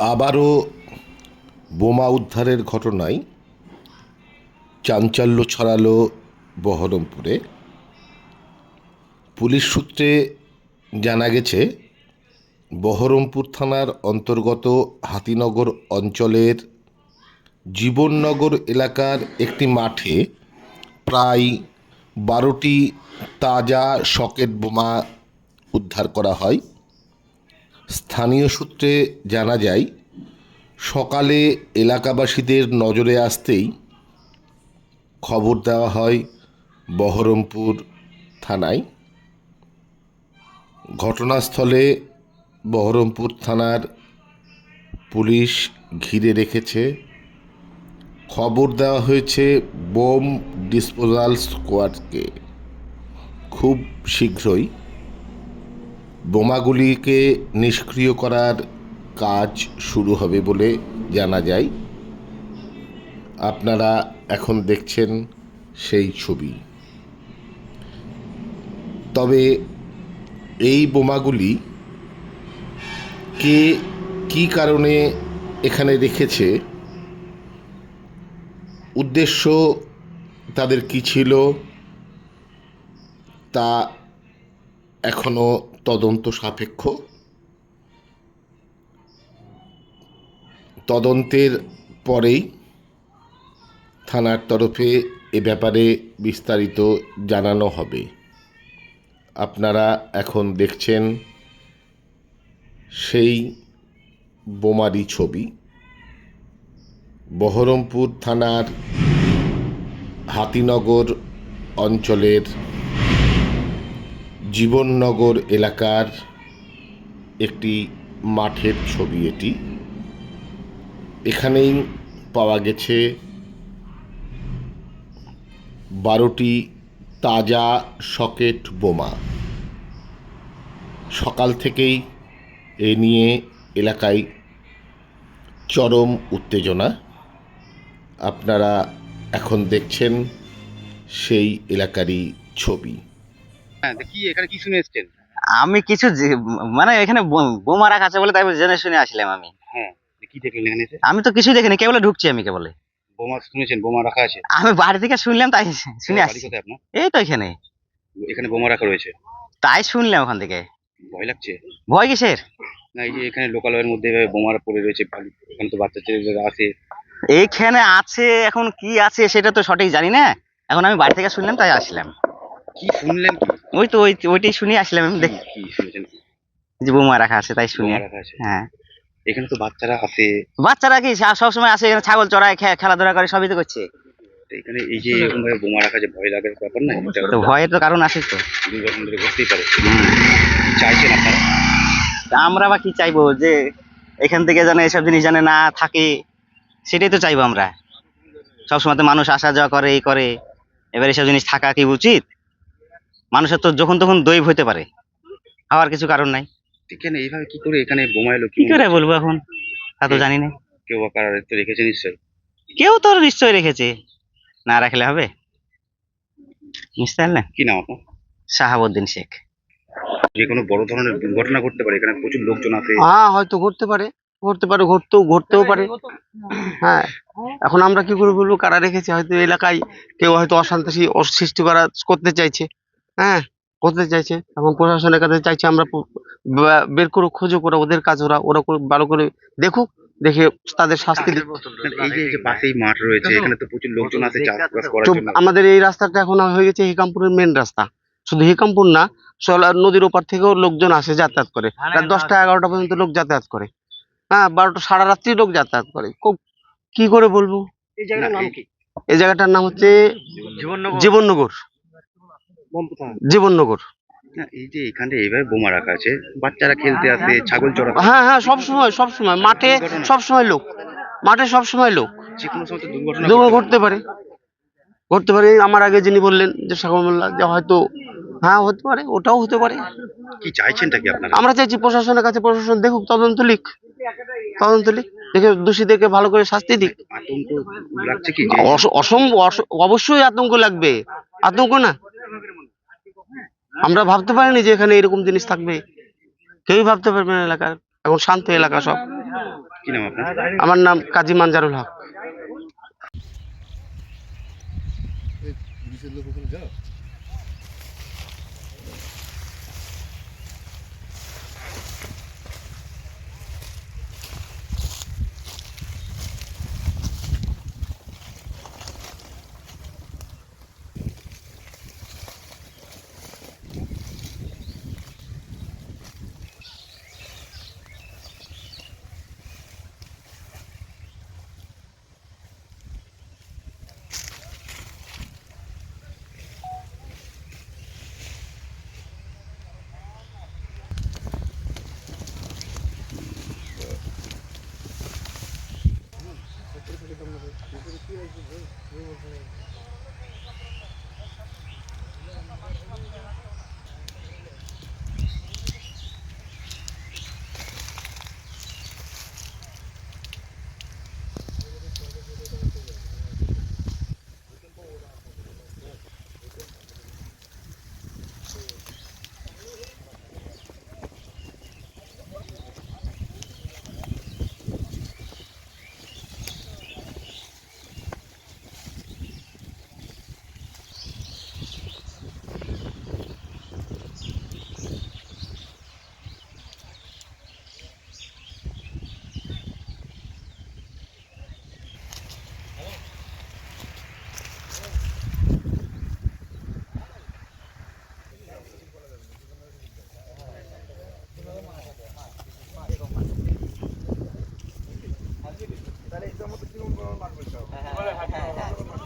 আবারও বোমা উদ্ধারের ঘটনায় চাঞ্চল্য ছড়ালো বহরমপুরে। পুলিশ সূত্রে জানা গেছে, বহরমপুর থানার অন্তর্গত হাতিনগর অঞ্চলের জীবননগর এলাকার একটি মাঠে প্রায় বারোটি তাজা সকেট বোমা উদ্ধার করা হয়। স্থানীয় সূত্রে জানা যায়, সকালে এলাকাবাসীদের নজরে আসতেই খবর দেওয়া হয় বহরমপুর থানায়। ঘটনাস্থলে বহরমপুর থানার পুলিশ ঘিরে রেখেছে। খবর দেওয়া হয়েছে বোম ডিসপোজাল স্কোয়াডকে। খুব শীঘ্রই বোমাগুলিকে নিষ্ক্রিয় করার কাজ শুরু হবে বলে জানা যায়। আপনারা এখন দেখছেন সেই ছবি। তবে এই বোমাগুলি কে কী কারণে এখানে রেখেছে? উদ্দেশ্য তাদের কি ছিল? তা এখনও তদন্ত সাপেক্ষ। তদন্তের পরেই থানার তরফে এ ব্যাপারে বিস্তারিত জানানো হবে। আপনারা এখন দেখছেন সেই বোমারি ছবি। বহরমপুর থানার হাতিনগর অঞ্চলের জীবননগর এলাকার একটি মাঠের ছবি এটি। এখানেই পাওয়া গেছে বারোটি তাজা সকেট বোমা। সকাল থেকেই এ নিয়ে এলাকায় চরম উত্তেজনা। আপনারা এখন দেখছেন সেই এলাকারই ছবি। হ্যাঁ কি এখানে কি শুনে এসছেন? আমি কিছু মানে এখানে বোমা রাখা আছে বলে তাই জেনে শুনে আসলাম আমি। হ্যাঁ কি দেখলেন এখানে আমি তো কিছু দেখিনি কেবল ঢুকছি আমি কেবলে। বোমা শুনেছেন বোমা রাখা আছে? আমি বাড়ি থেকে শুনলাম তাই শুনে আসছি। এই তো এখানে। এখানে বোমা রাখা রয়েছে? তাই শুনলাম ওখান থেকে। ভয় লাগছে? ভয় কিসের? না এই যে এখানে লোকালয়ের মধ্যে এভাবে পড়ে রয়েছে এখানে তো বাচ্চা ছেলেরা আসে। এইখানে আছে এখন কি আছে সেটা তো সঠিক জানি না। এখন আমি বাড়ি থেকে শুনলাম তাই আসলাম। কি শুনলেন কি? ওই তো ওই ওইটাই শুনে আসলাম আমি দেখ। কি শুনেছেন? কি? যে বোমা রাখা আছে তাই শুনে। বোমা রাখা আছে। হ্যাঁ। এখানে তো বাচ্চারা কি সা- সবসময় আসে এখানে ছাগল চড়ায় খে- খেলাধুলা করে সবই তো করছে। তো এখানে এই যে এরকম ভাবে বোমা রাখা যে ভয় লাগার ব্যাপার না? এটা তো ভয়ের তো কারণ আছে তো। দুর্ঘটনা ধরে ঘটতেই পারে। কি চাইছেন আপনারা? তা আমরা বা কি চাইব যে এখান থেকে যেন এসব জিনিস যেন না থাকে সেটাই তো চাইব আমরা। সবসময় তো মানুষ আসা যাওয়া করে এই করে। এবার এসব জিনিস থাকা কি উচিত? মানুষের তো যখন তখন দৈব হতে পারে। হওয়ার কিছু কারণ নাই। এখানে এইভাবে কি করে এখানে বোমা এলো কি করে বলব এখন? তা তো জানি না। কেউ আকার তো রেখেছে নিশ্চয়ই? কেউ তো নিশ্চয়ই রেখেছে। না রাখলে হবে? বুঝতে পারলেন কি নাম আপনার? শাহাবুদ্দিন শেখ। যে কোনো বড় ধরনের দুর্ঘটনা ঘটতে পারে এখানে প্রচুর লোকজন আসে হ্যাঁ হয়তো ঘটতে পারে। ঘটতে পারে ঘটতেও ঘটতেও পারে। হ্যাঁ এখন আমরা কি করে বলব কারা রেখেছে? হয়তো এলাকায় কেউ হয়তো অশান্তি ও- সৃষ্টি করা করতে চাইছে। হ্যাঁ করতে চাইছে? এখন প্রশাসনের কাছে চাইছে আমরা বের করে খোঁজো করে ওদের কাজ ওরা ওরা ভালো করে দেখুক দেখে তাদের শাস্তি দেবে এই যে পাশেই মাঠ রয়েছে এখানে তো প্রচুর লোকজন আসে চাষবাস করার তো জন্য। আমাদের এই রাস্তাটা এখন হয়ে গেছে হিকামপুরের মেন রাস্তা। শুধু হিকামপুর না সোলার নদীর ওপার থেকেও লোকজন আসে যাতায়াত করে। রাত দশটা এগারোটা পর্যন্ত লোক যাতায়াত করে। হ্যাঁ বারোটা সারা রাত্রি লোক যাতায়াত করে। খুব- কি করে বলব? এই- এই জায়গাটার নাম হচ্ছে জীবননগর। জীবননগর। না, এই যে এখানে এইভাবে বোমা রাখা আছে বাচ্চারা খেলতে আসে ছাগল চড়াতে হ্যাঁ হ্যাঁ সব সময় সব সময় মাঠে সব সময় লোক মাঠে সব সময় লোক। যে কোনো সময় দুর্ঘটনা দুর্ঘটনা ঘটতে পারে। ঘটতে পারে আমার আগে যিনি বললেন যে সাগর মোল্লা যে হয়তো হ্যাঁ হতে পারে ওটাও হতে পারে। কি চাইছেনটা কি আপনারা? আমরা চাইছি প্রশাসনের কাছে প্রশাসন দেখুক তদন্ত লিখ। তদন্ত লিখ দেখে দোষীদেরকে ভালো করে শাস্তি দিক। আতঙ্ক লাগছে কি? অসম্ভব অবশ্যই আতঙ্ক লাগবে। আতঙ্ক না? আমরা ভাবতে পারিনি যে এখানে এরকম জিনিস থাকবে। কেউই ভাবতে পারবে না এলাকার। এখন শান্ত এলাকা সব। আমার নাম কাজী মানজারুল হক। তাহলে এই জন্য জীবন মানবে সব? হ্যাঁ, হ্যাঁ, হ্যাঁ,